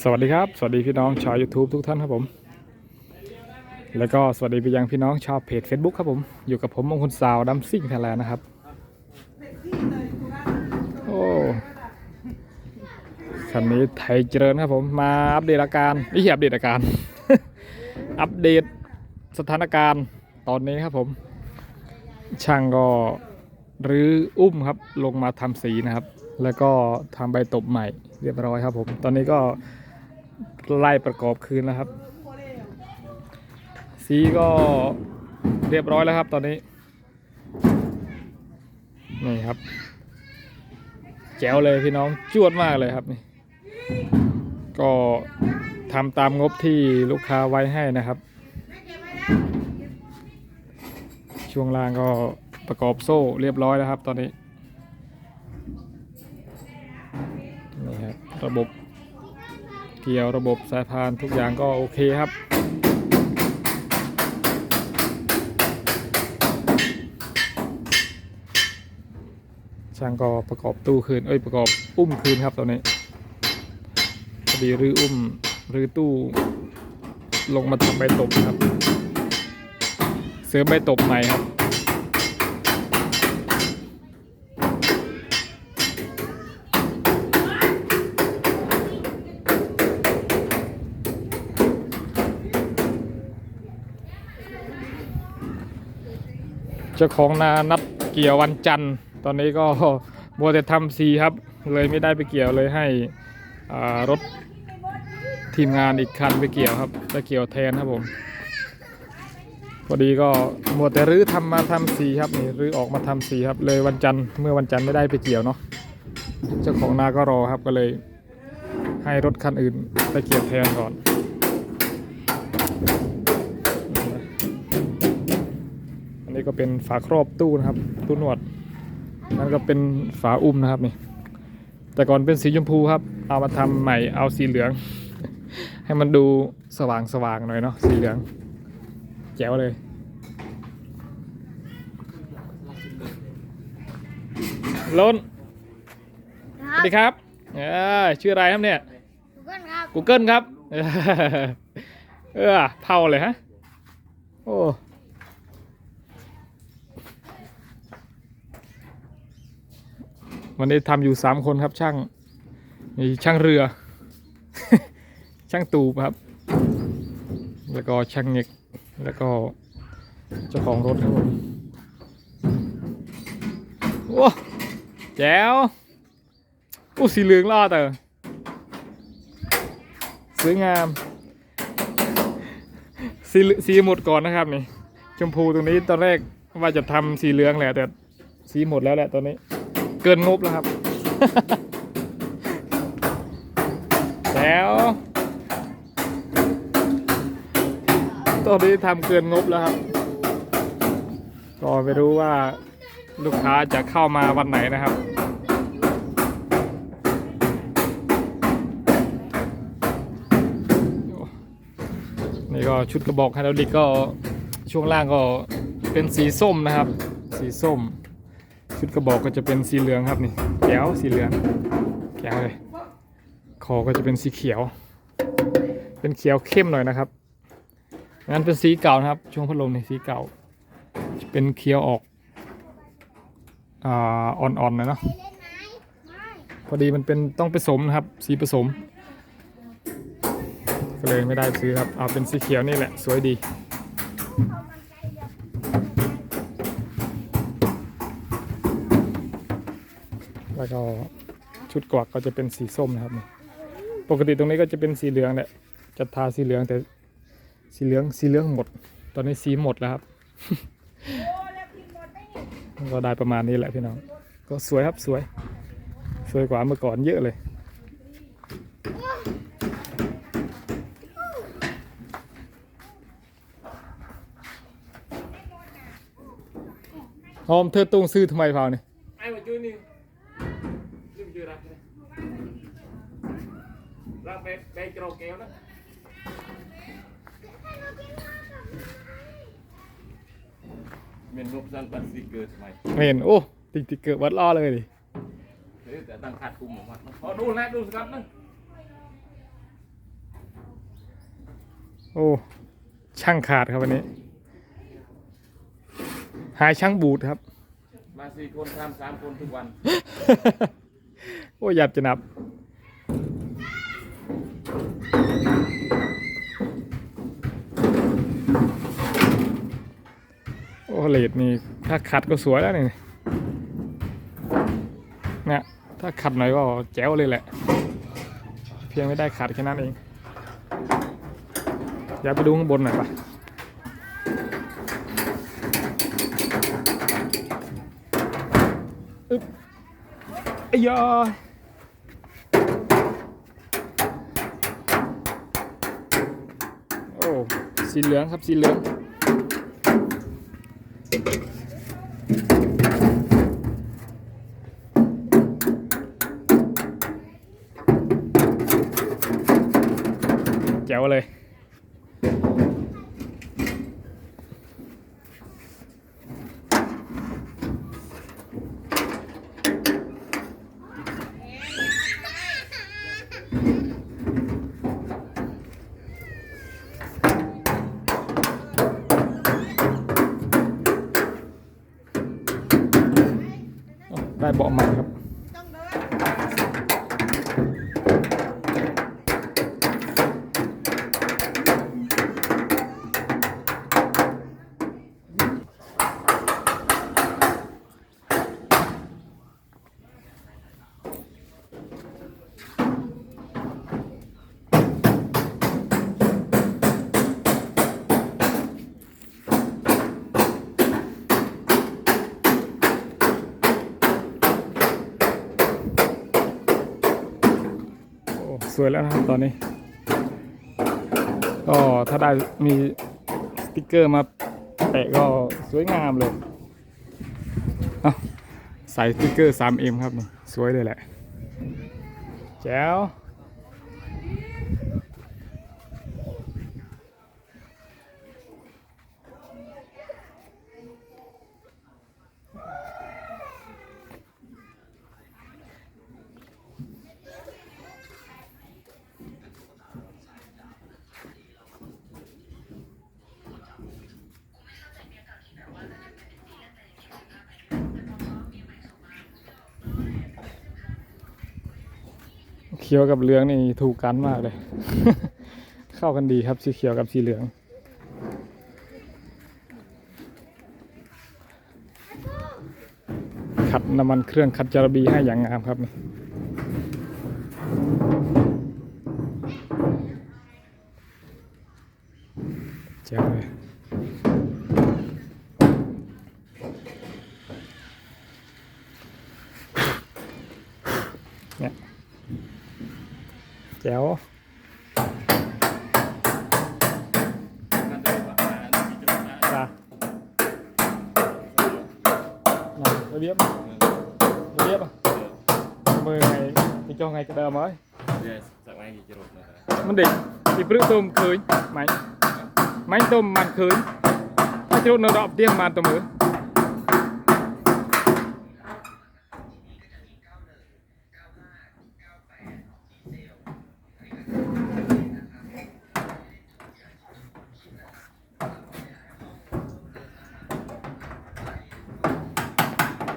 สวัสดีครับ สวัสดีพี่น้องชาว YouTube ทุกท่านครับผม แล้วก็สวัสดีไปยังพี่น้องชาวเพจ Facebook ครับผม อยู่กับผมมงคลสาวดัมซิ่งไทยแลนด์นะครับ โอ้คันนี้ไทยเจริญครับผม มาอัปเดตอาการไม่ใช่อัปเดตอาการ อัปเดตสถานการณ์ตอนนี้ครับผม ช่างก็รื้ออุ้มครับลงมาทำสีนะครับ แล้วก็ทำใบตบใหม่เรียบร้อยครับผม ตอนนี้ก็ไล่ประกอบคืนแล้วครับ สีก็เรียบร้อยแล้วครับ ตอนนี้นี่ครับ แจ๋วเลยพี่น้องจวดมากเลยครับนี่ ก็ทำตามงบที่ลูกค้าไว้ให้นะครับ ช่วงล่างก็ประกอบโซ่เรียบร้อยแล้วครับ ตอนนี้นี่ค ระบบเกี่ยวระบบสายพานทุกอย่างก็โอเคครับ ช่างก็ประกอบตู้คืนเอ้ยประกอบอุ้มคืนครับตอนนี้พอดีรื้ออุ้มรื้อตู้ลงมาทำใบตบครับ เสริมใบตบใหม่ครับ เจ้าของนานัดเกี่ยววันจันทร์ ตอนนี้ก็มัวแต่ทำซีครับ เลยไม่ได้ไปเกี่ยวเลยให้รถทีมงานอีกคันไปเกี่ยวครับจะเกี่ยวแทนครับผมพอดีก็มัวแต่รื้อทำมาทำสีครับนี่รื้อออกมาทำสีครับ เลยวันจันทร์เมื่อวันจันทร์ไม่ได้ไปเกี่ยวเนาะเจ้าของนาก็รอครับก็เลย ให้รถคันอื่นไปเกี่ยวแทนก่อน นนี้ก็เป็นฝาครอบตู้นะครับ ตู้หนวด นั่นก็เป็นฝาอุ้มนะครับนี่ แต่ก่อนเป็นสีชมพูครับ เอามาทำใหม่เอาสีเหลือง ให้มันดูสว่างสว่างๆหน่อยเนาะสีเหลือง แจ๋วเลยล้นคสรัวับสดีครับเออชื่ออะไรครับเนี่ยทุกคนครับ Google ครับ เออเผาเลยฮะ โอ้ วันนี้ทำอยู่สามคนครับช่างมีช่างเรือ ช่างตูบครับ แล้วก็ช่างเง็กแล้วก็เจ้าของรถครับผมโอ้แจ๋วโอ้สีเหลืองล่อเตอสวยงามสีสีหมดก่อนนะครับนี่ชมพูตรงนี้ตอนแรกว่าจะทำสีเหลืองแหละแต่สีหมดแล้วแหละตอนนี้ เกินงบแล้วครับ แล้วตอนนี้ทำเกินงบแล้วครับ ก็ไม่รู้ว่าลูกค้าจะเข้ามาวันไหนนะครับ นี่ก็ชุดกระบอกไฮดรอลิกก็ช่วงล่างก็เป็นสีส้มนะครับ สีส้ม ชุดกระบอกก็จะเป็นสีเหลืองครับนี่แก้วสีเหลืองแก้วเลยคอก็จะเป็นสีเขียว เป็นเขียวเข้มหน่อยนะครับงั้นเป็นสีเก่านะครับ ช่วงพัดลมในสีเก่า เป็นเขียวออกอ่าอ่อนๆนะเนาะพอดีมันเป็นต้องผสมนะครับ สีผสมก็เลยไม่ได้ซื้อครับเอาเป็นสีเขียวนี่แหละ สวยดี แล้วก็ชุดกวักก็จะเป็นสีส้มนะครับ ปกติตรงนี้ก็จะเป็นสีเหลืองแหละจะทาสีเหลืองแต่สีเหลืองสีเหลืองหมด ตอนนี้สีหมดแล้วครับก็ได้ประมาณนี้แหละพี่น้อง ก็สวยครับสวย สวยกว่าเมื่อก่อนเยอะเลย หอมเธอตรงซื้อทำไมเปล่าเนี่ย ไอ้มาจุ้ยนี่ลืมจุ้ยรับเลยรับ ไปไปกรอกแก้วนะเมนรูปสันปันสติกเกอร์ทำไมไม่เห็นโอ้ติ๊กติ๊กเกอร์วัดล่อเลยดิเฮ้ยแต่ตั้งขาดคุมออกมาพอดูนะดูสครับนะโอ้ช่างขาดครับวันนี้ หายช่างบูดครับ มาสี่คนทำสามคนทุกวัน โอ้ยหยับจะนับ เลดนี่ถ้าขัดก็สวยแล้วนี่เนี่ยถ้าขัดหน่อยก็แจ๋วเลยแหละ เพียงไม่ได้ขัดแค่นั้นเองอยาไปดูข้างบนหน่อยปะอึ๊บไอ้ยโอ้สีเหลืองครับสีเหลือง แจ๋วเลย ได้เบาะใหม่ครับ สวยแล้วนะครับตอนนี้ ก็ถ้าได้มีสติกเกอร์มาแปะก็สวยงามเลยใส่สติกเกอร์ 3M ครับนี่สวยเลยแหละแจ๋ว เขียวกับเหลืองนี่ถูกกันมากเลย เข้ากันดีครับสีเขียวกับสีเหลือง ขัดน้ำมันเครื่องขัดจารบีให้อย่างงามครับเจ๋วเลย จ๋วกันเถอะว่าอ่าที่จะมาจ้าน่ะระเบียบระเบียบอะมือไงนี่ cho ngày cái đờ mới เดี๋ยวสักไงกี่จะรบนะครับมัน định thì bữa tôm khơi mày mày tôm màn khơi nó chỗ nó đọp tiếng màn tôm mới รอมันเตรสีเหลืองฟ้องกันรอเล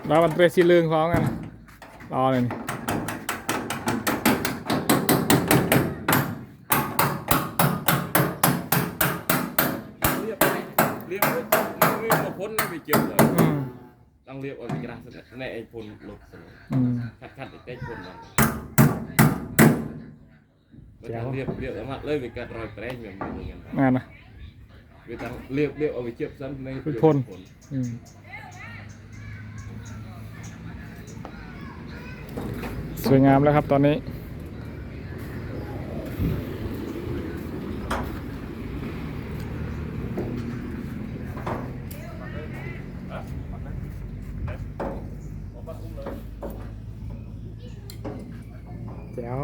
Dapat dresi lương phóng anh Đo này, này. Liệp liệp liệp liệp phun nó bị chiều rồi. Ừ. Đang liệp ở bị ra sân này anh phun lục. Ừ. Cắt cắt để tách phun bằng. ចារៀបរៀបអត់លើវាកាត់រយប្រេងវាមិនហ្នឹងណាវាតាំងរៀបរៀបឲ្យវាជាផ្សិននៃភុន สวยงามแล้วครับตอนนี้ เดี๋ยว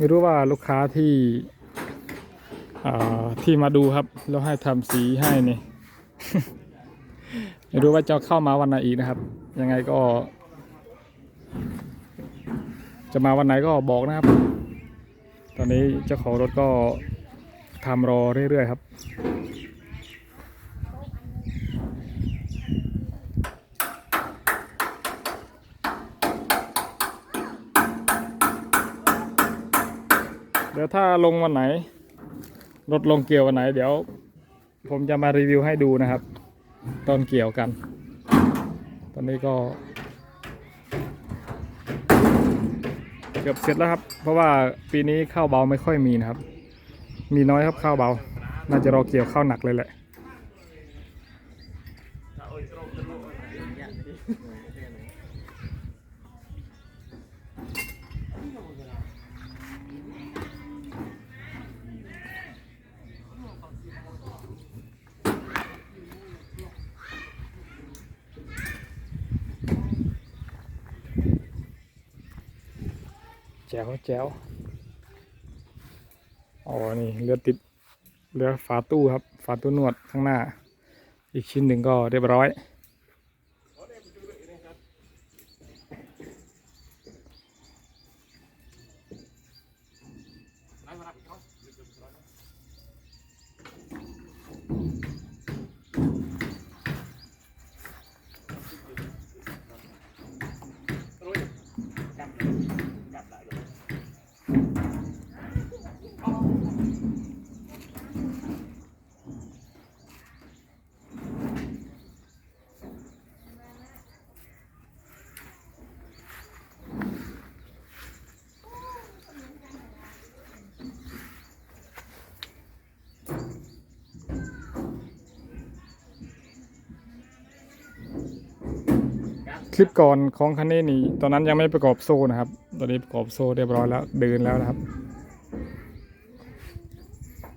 ไม่รู้ว่าลูกค้าที่ที่มาดูครับ แล้วให้ทำสีให้นี่ไม่รู้ว่าจะเข้ามาวันไหนอีกนะครับ ยังไงก็ จะมาวันไหนก็บอกนะครับ ตอนนี้เจ้าของรถก็ทำรอเรื่อยๆครับ เดี๋ยวถ้าลงวันไหนรถลงเกี่ยววันไหน เดี๋ยว ผมจะมารีวิวให้ดูนะครับ ตอนเกี่ยวกัน ตอนนี้ก็ เกือบเสร็จแล้วครับ เพราะว่าปีนี้ข้าวเบาไม่ค่อยมีนะครับ มีน้อยครับข้าวเบา น่าจะรอเกี่ยวข้าวหนักเลยแหละ แจ๋วแจ๋วอ๋อ นี่เรือติดเรือฝาตู้ครับ ฝาตู้นวดข้างหน้า อีกชิ้นหนึ่งก็เรียบร้อย ลิปก่อนของคันนี้นี่ตอนนั้นยังไม่ประกอบโซ่นะครับ ตอนนี้ประกอบโซ่เรียบร้อยแล้วเดินแล้วนะครับ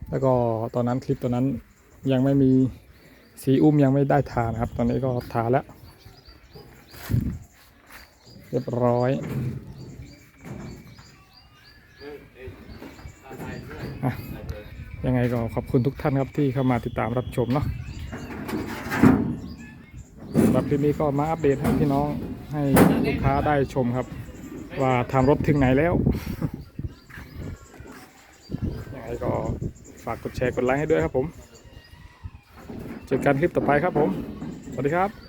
แล้วก็ตอนนั้นคลิปตอนนั้นยังไม่มีสีอุ้มยังไม่ได้ทานครับ ตอนนี้ก็ทาแล้ว เรียบร้อยอยังไงก็ขอบคุณทุกท่านครับที่เข้ามาติดตามรับชมเนาะ หรับคลิปนี้ก็มาอัปเดตให้พี่น้องให้ลูกค้าได้ชมครับ ว่าทำรถถึงไหนแล้วยังไงก็ฝากกดแชร์กดไลค์ให้ด้วยครับผม เจอกันคลิปต่อไปครับผม สวัสดีครับ